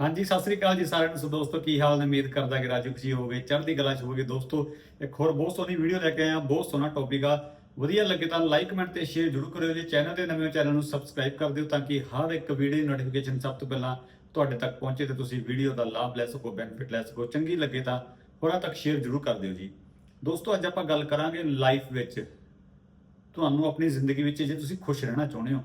ਹਾਂਜੀ, ਸਤਿ ਸ੍ਰੀ ਅਕਾਲ ਜੀ ਸਾਰਿਆਂ ਨੂੰ। ਸੋ ਦੋਸਤੋ, ਕੀ ਹਾਲ ਨੇ? ਉਮੀਦ ਕਰਦਾ ਕਿ ਰਾਜੂ ਖੁਸ਼ੀ ਹੋਵੇ ਚੜ੍ਹਦੀ ਕਲਾ ਚ ਹੋਵੇ ਦੋਸਤੋ, ਇੱਕ ਹੋਰ ਬਹੁਤ ਸੋਹਣੀ ਵੀਡੀਓ ਲੈ ਕੇ ਆਇਆ ਬਹੁਤ ਸੋਹਣਾ ਟੌਪਿਕ ਆ। ਵਧੀਆ ਲੱਗੇ ਤਾਂ ਲਾਈਕ ਕਮੈਂਟ ਤੇ ਸ਼ੇਅਰ ਜ਼ਰੂਰ ਕਰਿਓ ਜੇ। ਚੈਨਲ ਤੇ ਨਵੇਂ ਚੈਨਲ ਨੂੰ ਸਬਸਕ੍ਰਾਈਬ ਕਰ ਦਿਓ ਤਾਂ ਕਿ ਹਰ ਇੱਕ ਵੀਡੀਓ ਦੀ ਨੋਟੀਫਿਕੇਸ਼ਨ ਸਭ ਤੋਂ ਪਹਿਲਾਂ ਤੁਹਾਡੇ ਤੱਕ ਪਹੁੰਚੇ ਤੇ ਤੁਸੀਂ ਵੀਡੀਓ ਦਾ ਲਾਭ ਲੈ ਸਕੋ ਬੈਨੀਫਿਟ ਲੈ ਸਕੋ। ਚੰਗੀ ਲੱਗੇ ਤਾਂ ਹੋਰਾਂ ਤੱਕ ਸ਼ੇਅਰ ਜ਼ਰੂਰ ਕਰ ਦਿਓ ਜੀ। ਦੋਸਤੋ, ਅੱਜ ਆਪਾਂ ਗੱਲ ਕਰਾਂਗੇ ਲਾਈਫ ਵਿੱਚ। ਤੁਹਾਨੂੰ ਆਪਣੀ ਜ਼ਿੰਦਗੀ ਵਿੱਚ ਜੇ ਤੁਸੀਂ ਖੁਸ਼ ਰਹਿਣਾ ਚਾਹੁੰਦੇ ਹੋ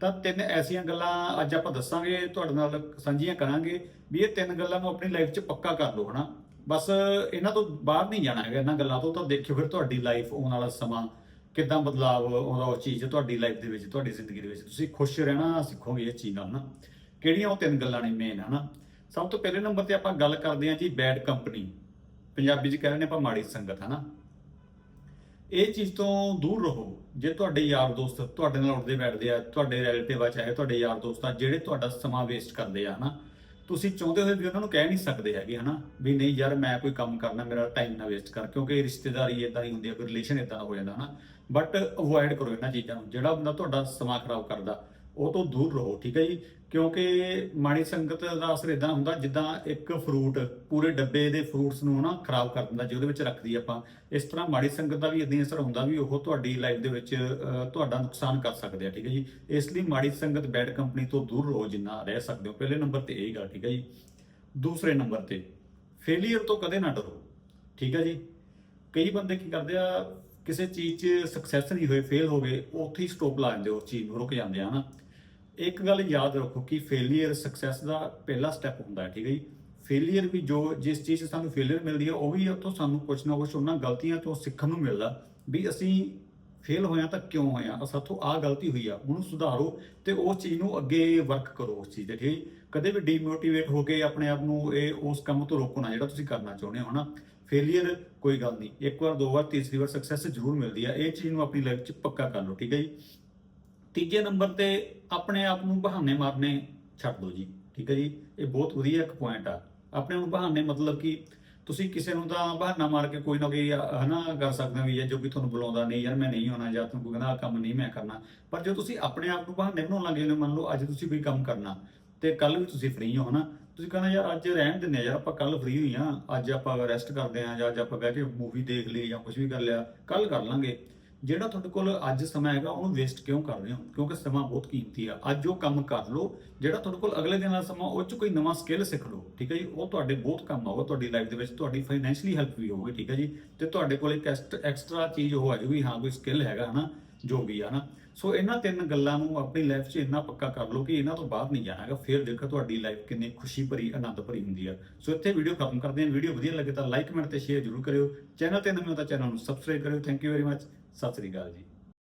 ਤਾਂ ਤਿੰਨ ਐਸੀਆਂ ਗੱਲਾਂ ਅੱਜ ਆਪਾਂ ਦੱਸਾਂਗੇ, ਤੁਹਾਡੇ ਨਾਲ ਸਾਂਝੀਆਂ ਕਰਾਂਗੇ ਵੀ ਇਹ ਤਿੰਨ ਗੱਲਾਂ ਨੂੰ ਆਪਣੀ ਲਾਈਫ 'ਚ ਪੱਕਾ ਕਰ ਲਓ, ਹਨਾ? ਬਸ ਇਹਨਾਂ ਤੋਂ ਬਾਹਰ ਨਹੀਂ ਜਾਣਾ ਹੈਗਾ, ਇਹਨਾਂ ਗੱਲਾਂ ਤੋਂ ਤਾਂ ਦੇਖਿਓ ਫਿਰ ਤੁਹਾਡੀ ਲਾਈਫ ਆਉਣ ਵਾਲਾ ਸਮਾਂ ਕਿੱਦਾਂ ਬਦਲਾਵ ਆਉਂਦਾ ਉਹ ਚੀਜ਼ ਤੁਹਾਡੀ ਲਾਈਫ ਦੇ ਵਿੱਚ, ਤੁਹਾਡੀ ਜ਼ਿੰਦਗੀ ਦੇ ਵਿੱਚ। ਤੁਸੀਂ ਖੁਸ਼ ਰਹਿਣਾ ਸਿੱਖੋਗੇ ਇਹ ਚੀਜ਼ ਨਾਲ ਨਾ ਕਿਹੜੀਆਂ ਉਹ ਤਿੰਨ ਗੱਲਾਂ ਨੇ ਮੇਨ ਹਨਾ? ਸਭ ਤੋਂ ਪਹਿਲੇ ਨੰਬਰ ਤੇ ਆਪਾਂ ਗੱਲ ਕਰਦੇ ਹਾਂ ਜੀ ਬੈਡ ਕੰਪਨੀ ਪੰਜਾਬੀ 'ਚ ਕਹਿੰਦੇ ਨੇ ਆਪਾਂ ਮਾੜੀ ਸੰਗਤ, ਹਨਾ? ਇਹ ਚੀਜ਼ ਤੋਂ ਦੂਰ ਰਹੋ। ਜੇ ਤੁਹਾਡੇ ਯਾਰ ਦੋਸਤ ਤੁਹਾਡੇ ਨਾਲ ਉੱਠਦੇ ਬੈਠਦੇ ਆ, ਤੁਹਾਡੇ ਰਿਲੇਟਿਵ ਆ, ਚਾਹੇ ਤੁਹਾਡੇ ਯਾਰ ਦੋਸਤ ਆ, ਜਿਹੜੇ ਤੁਹਾਡਾ ਸਮਾਂ ਵੇਸਟ ਕਰਦੇ ਆ, ਹਨਾ? ਤੁਸੀਂ ਚਾਹੁੰਦੇ ਹੋਏ ਵੀ ਉਹਨਾਂ ਨੂੰ ਕਹਿ ਨਹੀਂ ਸਕਦੇ ਹੈਗੇ, ਹਨਾ? ਵੀ ਨਹੀਂ ਯਾਰ, ਮੈਂ ਕੋਈ ਕੰਮ ਕਰਨਾ, ਮੇਰਾ ਟਾਈਮ ਨਾ ਵੇਸਟ ਕਰ, ਕਿਉਂਕਿ ਰਿਸ਼ਤੇਦਾਰੀ ਇਦਾਂ ਦੀ ਹੁੰਦੀ ਹੈ ਕੋਈ ਰਿਲੇਸ਼ਨ ਇਦਾਂ ਦਾ ਹੋ ਜਾਂਦਾ, ਹਨਾ? ਬਟ ਅਵੋਇਡ ਕਰੋ ਇਹਨਾਂ ਚੀਜ਼ਾਂ ਨੂੰ। ਜਿਹੜਾ ਬੰਦਾ ਤੁਹਾਡਾ ਸਮਾਂ ਖਰਾਬ ਕਰਦਾ ਉਹ ਤੋਂ ਦੂਰ ਰਹੋ, ਠੀਕ ਹੈ ਜੀ? ਕਿਉਂਕਿ ਮਾੜੀ ਸੰਗਤ ਦਾ ਅਸਰ ਇਦਾਂ ਹੁੰਦਾ, ਜਿੱਦਾਂ ਇੱਕ ਫਰੂਟ ਪੂਰੇ ਡੱਬੇ ਦੇ ਫਰੂਟਸ ਨੂੰ ਨਾ ਖਰਾਬ ਕਰ ਦਿੰਦਾ, ਜਿਹਦੇ ਵਿੱਚ ਰੱਖਦੀ ਆਪਾਂ। ਇਸ ਤਰ੍ਹਾਂ ਮਾੜੀ ਸੰਗਤ ਦਾ ਵੀ ਇਦਾਂ ਅਸਰ ਹੁੰਦਾ ਵੀ ਉਹ ਤੁਹਾਡੀ ਲਾਈਫ ਦੇ ਵਿੱਚ ਤੁਹਾਡਾ ਨੁਕਸਾਨ ਕਰ ਸਕਦੇ ਆ, ਠੀਕ ਹੈ ਜੀ? ਇਸ ਲਈ ਮਾੜੀ ਸੰਗਤ ਬੈਡ ਕੰਪਨੀ ਤੋਂ ਦੂਰ ਰਹੋ, ਜਿੰਨਾ ਰਹਿ ਸਕਦੇ ਹੋ। ਪਹਿਲੇ ਨੰਬਰ ਤੇ ਇਹ ਗੱਲ, ਠੀਕ ਹੈ ਜੀ? ਦੂਸਰੇ ਨੰਬਰ ਤੇ ਫੇਲਿਅਰ ਤੋਂ ਕਦੇ ਨਾ ਡਰੋ, ਠੀਕ ਹੈ ਜੀ? ਕਈ ਬੰਦੇ ਕੀ ਕਰਦੇ ਆ, ਕਿਸੇ ਚੀਜ਼ 'ਚ ਸਕਸੈਸ ਨਹੀਂ ਹੋਏ ਫੇਲ ਹੋ ਗਏ, ਉੱਥੇ ਹੀ ਸਟਾਪ ਲਾ ਦਿੰਦੇ ਉਸ ਚੀਜ਼ ਨੂੰ, ਰੁਕ ਜਾਂਦੇ ਆ, ਹਨਾ? ਇੱਕ ਗੱਲ ਯਾਦ ਰੱਖੋ ਕਿ ਫੇਲਿਅਰ ਸਕਸੈਸ ਦਾ ਪਹਿਲਾ ਸਟੈਪ ਹੁੰਦਾ ਹੈ, ਠੀਕ ਹੈ ਜੀ? ਫੇਲਿਅਰ ਵੀ ਜੋ ਜਿਸ ਚੀਜ਼ 'ਚ ਸਾਨੂੰ ਫੇਲਿਅਰ ਮਿਲਦੀ ਹੈ, ਉਹ ਵੀ ਉੱਥੋਂ ਸਾਨੂੰ ਕੁਝ ਨਾ ਕੁਝ ਉਹਨਾਂ ਗਲਤੀਆਂ ਤੋਂ ਸਿੱਖਣ ਨੂੰ ਮਿਲਦਾ ਵੀ ਅਸੀਂ ਫੇਲ ਹੋਇਆ ਤਾਂ ਕਿਉਂ ਹੋਇਆ ਸਾਥੋਂ ਆਹ ਗਲਤੀ ਹੋਈ ਆ, ਉਹਨੂੰ ਸੁਧਾਰੋ ਤੇ ਉਸ ਚੀਜ਼ ਨੂੰ ਅੱਗੇ ਵਰਕ ਕਰੋ ਉਸ ਚੀਜ਼ ਤੇ, ਠੀਕ ਹੈ ਜੀ? ਕਦੇ ਵੀ ਡੀਮੋਟੀਵੇਟ ਹੋ ਕੇ ਆਪਣੇ ਆਪ ਨੂੰ ਇਹ ਉਸ ਕੰਮ ਤੋਂ ਰੋਕੋ ਨਾ, ਜਿਹੜਾ ਤੁਸੀਂ ਕਰਨਾ ਚਾਹੁੰਦੇ ਹੋ ਨਾ ਫੇਲਿਅਰ ਕੋਈ ਗੱਲ ਨਹੀਂ, ਇੱਕ ਵਾਰ, ਦੋ ਵਾਰ, ਤੀਸਰੀ ਵਾਰ ਸਕਸੈਸ ਜ਼ਰੂਰ ਮਿਲਦੀ ਆ, ਇਹ ਚੀਜ਼ ਨੂੰ ਆਪਣੀ ਲਾਈਫ 'ਚ ਪੱਕਾ ਕਰ ਲਓ, ਠੀਕ ਹੈ ਜੀ? ਤੀਜੇ ਨੰਬਰ ਤੇ ਆਪਣੇ ਆਪ ਨੂੰ ਬਹਾਨੇ ਮਾਰਨੇ ਛੱਡ ਦਿਓ ਜੀ, ਠੀਕ ਹੈ ਜੀ? ਇਹ ਬਹੁਤ ਵਧੀਆ ਇੱਕ ਪੁਆਇੰਟ ਆ। ਆਪਣੇ ਨੂੰ ਬਹਾਨੇ ਮਤਲਬ ਕਿ ਤੁਸੀਂ ਕਿਸੇ ਨੂੰ ਤਾਂ ਬਹਾਨਾ ਮਾਰ ਕੇ ਕੋਈ ਨਾ ਕੋਈ ਹਨਾ ਕਰ ਸਕਦੇ ਹੋ ਵੀ ਇਹ ਜੋ ਵੀ ਤੁਹਾਨੂੰ ਬੁਲਾਉਂਦਾ, ਨਹੀਂ ਯਾਰ ਮੈਂ ਨਹੀਂ ਹੋਣਾ ਜਾਂ ਤੁਹਾਨੂੰ ਕੋਈ ਕਹਿੰਦਾ, ਆਹ ਕੰਮ ਨਹੀਂ ਮੈਂ ਕਰਨਾ। ਪਰ ਜੇ ਤੁਸੀਂ ਆਪਣੇ ਆਪ ਨੂੰ ਬਹਾਨੇ ਬਣਾਉਣ ਲੱਗ ਜਾਂਦੇ ਮੰਨ ਲਓ ਅੱਜ ਤੁਸੀਂ ਕੋਈ ਕੰਮ ਕਰਨਾ ਤੇ ਕੱਲ ਵੀ ਤੁਸੀਂ ਫ੍ਰੀ ਹੋ, ਹਨਾ? ਤੁਸੀਂ ਕਹਿੰਦਾ ਯਾਰ ਅੱਜ ਰਹਿਣ ਦਿੰਦੇ ਆ, ਯਾਰ ਆਪਾਂ ਕੱਲ ਫ੍ਰੀ ਹੋਈ ਆ, ਅੱਜ ਆਪਾਂ ਰੈਸਟ ਕਰਦੇ ਆ ਜਾਂ ਅੱਜ ਆਪਾਂ ਬਹਿ ਕੇ ਮੂਵੀ ਦੇਖ ਲਈ ਜਾਂ ਕੁਝ ਵੀ ਕਰ ਲਿਆ ਕੱਲ ਕਰ ਲਾਂਗੇ। ਜਿਹੜਾ ਤੁਹਾਡੇ ਕੋਲ ਅੱਜ ਸਮਾਂ ਹੈਗਾ, ਉਹਨੂੰ ਵੇਸਟ ਕਿਉਂ ਕਰ ਰਹੇ ਹੋ? ਕਿਉਂਕਿ ਸਮਾਂ ਬਹੁਤ ਕੀਮਤੀ ਆ। ਅੱਜ ਉਹ ਕੰਮ ਕਰ ਲਓ, ਜਿਹੜਾ ਤੁਹਾਡੇ ਕੋਲ ਅਗਲੇ ਦਿਨ ਦਾ ਸਮਾਂ, ਉਹ ਚ ਕੋਈ ਨਵਾਂ ਸਕਿੱਲ ਸਿੱਖ ਲਓ, ਠੀਕ ਹੈ ਜੀ? ਉਹ ਤੁਹਾਡੇ ਬਹੁਤ ਕੰਮ ਆਊਗਾ, ਤੁਹਾਡੀ ਲਾਈਫ ਦੇ ਵਿੱਚ ਤੁਹਾਡੀ ਫਾਈਨੈਂਸ਼ੀਅਲੀ ਹੈਲਪ ਵੀ ਹੋਊਗੀ, ਠੀਕ ਹੈ ਜੀ? ਤੇ ਤੁਹਾਡੇ ਕੋਲ ਇੱਕ ਐਕਸਟਰਾ ਚੀਜ਼ ਉਹ ਆ ਜੂਗੀ ਹਾਂ, ਕੋਈ ਸਕਿੱਲ ਹੈਗਾ, ਹਨਾ? ਜੋਗੀ ਵੀ ਆ ਨਾ। ਸੋ ਇਹਨਾਂ ਤਿੰਨ ਗੱਲਾਂ ਨੂੰ ਆਪਣੀ ਲਾਈਫ 'ਚ ਇੰਨਾ ਪੱਕਾ ਕਰ ਲਓ ਕਿ ਇਹਨਾਂ ਤੋਂ ਬਾਹਰ ਨਹੀਂ ਜਾਣਾ ਹੈਗਾ। ਫਿਰ ਦੇਖੋ ਤੁਹਾਡੀ ਲਾਈਫ ਕਿੰਨੀ ਖੁਸ਼ੀ ਭਰੀ, ਆਨੰਦ ਭਰੀ ਹੁੰਦੀ ਆ। ਸੋ ਇੱਥੇ ਵੀਡੀਓ ਖਤਮ ਕਰਦੇ ਹਾਂ। ਵੀਡੀਓ ਵਧੀਆ ਲੱਗੇ ਤਾਂ ਲਾਈਕ ਕਮੈਂਟ ਤੇ ਸ਼ੇਅਰ ਜ਼ਰੂਰ ਕਰਿਓ। ਚੈਨਲ ਤੇ ਨਵੇਂ ਹੋ ਤਾਂ ਚੈਨਲ ਨੂੰ ਸਬਸਕ੍ਰਾਈਬ ਕਰਿਓ। Thank you very much Sat Sri ਅਕਾਲ ਜੀ।